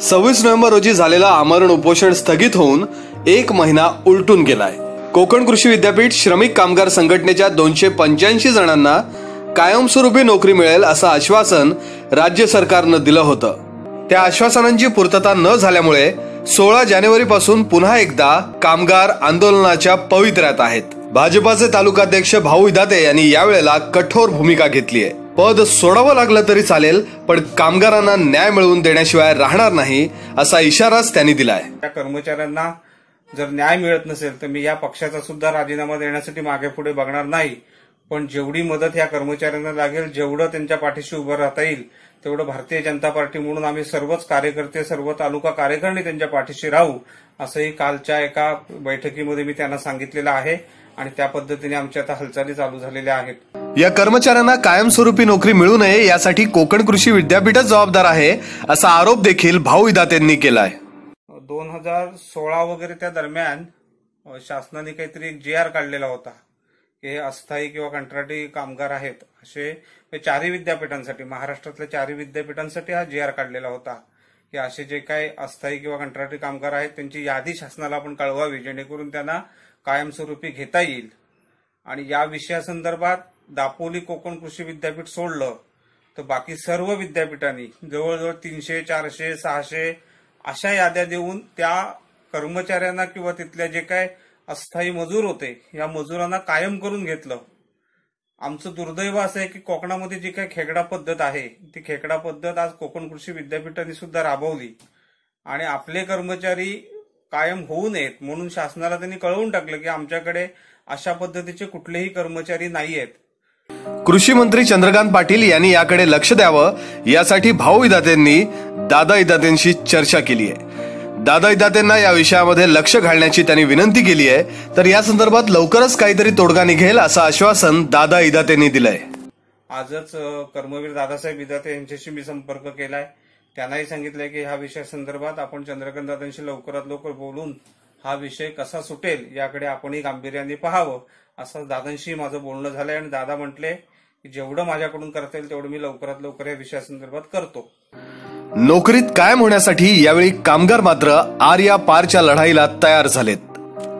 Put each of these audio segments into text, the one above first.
सव्वीस नोव्हेंबर रोजी झालेला आमरण उपोषण स्थगित होऊन एक महिना उलटून गेलाय. कोकण कृषी विद्यापीठ श्रमिक कामगार संघटनेच्या दोनशे पंच्याऐंशी जणांना कायमस्वरूपी नोकरी मिळेल असं आश्वासन राज्य सरकारनं दिलं होतं. त्या आश्वासनांची पूर्तता न झाल्यामुळे सोळा जानेवारी पासून पुन्हा एकदा कामगार आंदोलनाच्या पवित्र्यात आहेत. भाजपाचे तालुकाध्यक्ष भाऊ इदाते यांनी यावेळेला कठोर भूमिका घेतली आहे. पद सोडावं लागलं तरी चालेल पण कामगारांना न्याय मिळवून देण्याशिवाय राहणार नाही असा इशाराच त्यांनी दिलाय. त्या कर्मचाऱ्यांना जर न्याय मिळत नसेल तर मी या पक्षाचा सुद्धा राजीनामा देण्यासाठी मागे पुढे बघणार नाही. पण जेवढी मदत या कर्मचाऱ्यांना लागेल जेवढं त्यांच्या पाठीशी उभं राहता येईल तेवढं भारतीय जनता पार्टी म्हणून आम्ही सर्वच कार्यकर्ते सर्व तालुका कार्यकारिणी त्यांच्या पाठीशी राहू असंही कालच्या एका बैठकीमध्ये मी त्यांना सांगितलेलं आहे आणि त्या पद्धतीने आमच्या आता हालचाली चालू झालेल्या आहेत. या कर्मचाऱ्यांना कायमस्वरूपी नोकरी मिळू नये यासाठी कोकण कृषी विद्यापीठच जबाबदार आहे असा आरोप देखील भाऊ इदातेंनी केलाय. दोन हजार सोळा वगैरे त्या दरम्यान शासनाने काहीतरी एक जी आर काढलेला होता. की हे अस्थायी किंवा कंत्राटी कामगार आहेत असे चारही विद्यापीठांसाठी महाराष्ट्रातल्या चारही विद्यापीठांसाठी हा जी आर काढलेला होता. की असे जे काही अस्थायी किंवा कंत्राटी कामगार आहेत त्यांची यादी शासनाला आपण कळवावी जेणेकरून त्यांना कायमस्वरूपी घेता येईल. आणि या विषयासंदर्भात दापोली कोकण कृषी विद्यापीठ सोडलं तर बाकी सर्व विद्यापीठांनी जवळजवळ तीनशे चारशे सहाशे अशा याद्या देऊन त्या कर्मचाऱ्यांना किंवा तिथल्या जे काय अस्थायी मजूर होते या मजुरांना कायम करून घेतलं. आमचं दुर्दैव असं आहे की कोकणामध्ये जी काही खेकडा पद्धत आहे ती खेकडा पद्धत आज कोकण कृषी विद्यापीठाने सुद्धा राबवली. आणि आपले कर्मचारी कायम होऊ नयेत म्हणून शासनाला त्यांनी कळवून टाकलं की आमच्याकडे अशा पद्धतीचे कुठलेही कर्मचारी नाही आहेत कृषी मंत्री चंद्रकांत पाटील यांनी याकडे लक्ष द्यावं यासाठी भाऊ इदातेंनी दादा इदातेंशी चर्चा केली आहे दादा इदातेंना या विषयामध्ये लक्ष घालण्याची त्यांनी विनंती केली आहे तर या संदर्भात लवकरच काहीतरी तोडगा निघेल असं आश्वासन दादा इदातेंनी दिलंय. आजच कर्मवीर दादासाहेब इदाते यांच्याशी मी संपर्क केलाय. त्यांनाही सांगितलंय की ह्या विषयासंदर्भात आपण चंद्रकांत दादांशी लवकरात लवकर बोलून हा विषय कसा सुटेल याकडे आपणही गांभीर्याने पाहावं असं दादांशी माझं बोलणं झालंय आणि दादा म्हटले की जेवढं माझ्याकडून करता येईल तेवढं मी लवकरात लवकर या विषयासंदर्भात करतो. नोकरीत कायम होण्यासाठी यावेळी कामगार मात्र आर या पारच्या लढाईला तयार झालेत.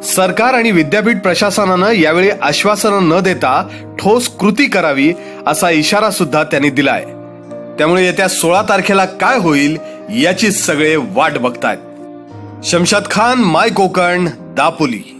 सरकार आणि विद्यापीठ प्रशासनानं यावेळी आश्वासनं न देता ठोस कृती करावी असा इशारा सुद्धा त्यांनी दिलाय. त्यामुळे येत्या सोळा तारखेला काय होईल याची सगळे वाट बघतायत. शमशाद खान माय कोकण दापोली.